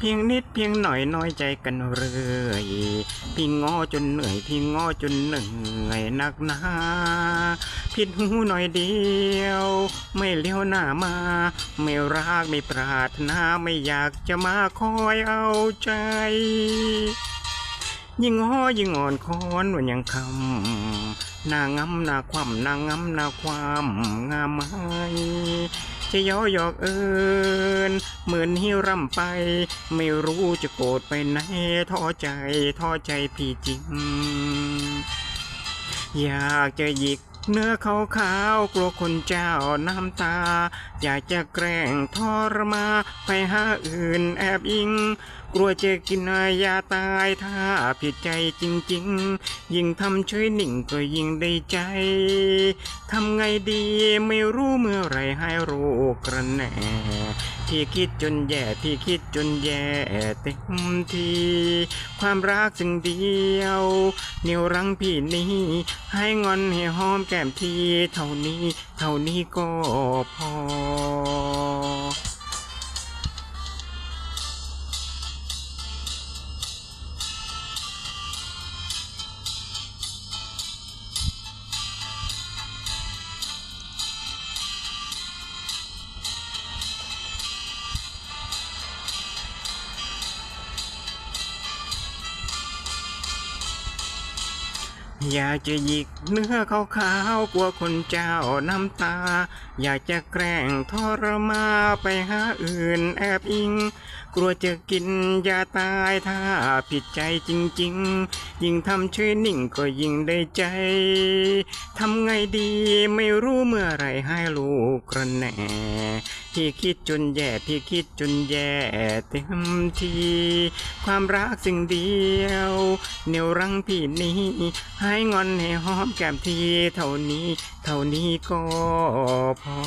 เพียงนิดเพียงหน่อยน้อยใจกันเรื่อยพี่ง้อจนเหนื่อยพี่ง้อจนเหนื่อยนักหนาผิดหูหน่อยเดียว ไม่เลี้ยวหน้ามา ไม่รักไม่ปรารถนาไม่อยากจะมาคอยเอาใจยิ่งง้อยิ่งอ่อนค้อนวันยังคำนางงำนาความนางงำนาความงามไม้ จะย่อหยอกเอินเหมือนหิ้วร่ำไป ไม่รู้จะโกรธไปไหนท้อใจท้อใจพี่จริง อยากจะหยิก เนื้อขาวขาวกลัวคนเจ้าน้ำตา อยากจะแกล้งทรมาไปหาอื่นแอบอิง กลัวจะกินยาตายถ้าผิดใจจริง ๆ ยิ่งทำเฉยหนิ่งก็ยิ่งได้ใจ ทำไงดีไม่รู้เมื่อไรให้รู้กระแน่ พี่คิดจนแย่พี่คิดจนแย่เต็มทีความรักสิ่งเดียวเหนียวรั้งพี่นี้ ให้งอนให้หอมแก้มทีเท่านี้ เท่านี้ก็พอ อยากจะหยิกเนื้อขาวๆกลัวคนเจ้าน้ำตา อยากจะแกล้งทรมาไปหาอื่นแอบอิง กลัวจะกินยาตายถ้าผิดใจจริง ๆ ยิ่งทำเฉยนิ่งก็ยิ่งได้ใจ ทำไงดีไม่รู้เมื่อไรให้ลูกกระแหน่พี่คิดจนแย่พี่คิดจนแย่เต็มที ความรักสิ่งเดียวเหนียวรั้งพี่นี้ให้งอนให้หอมแก้มทีเท่านี้ เท่านี้ก็พอ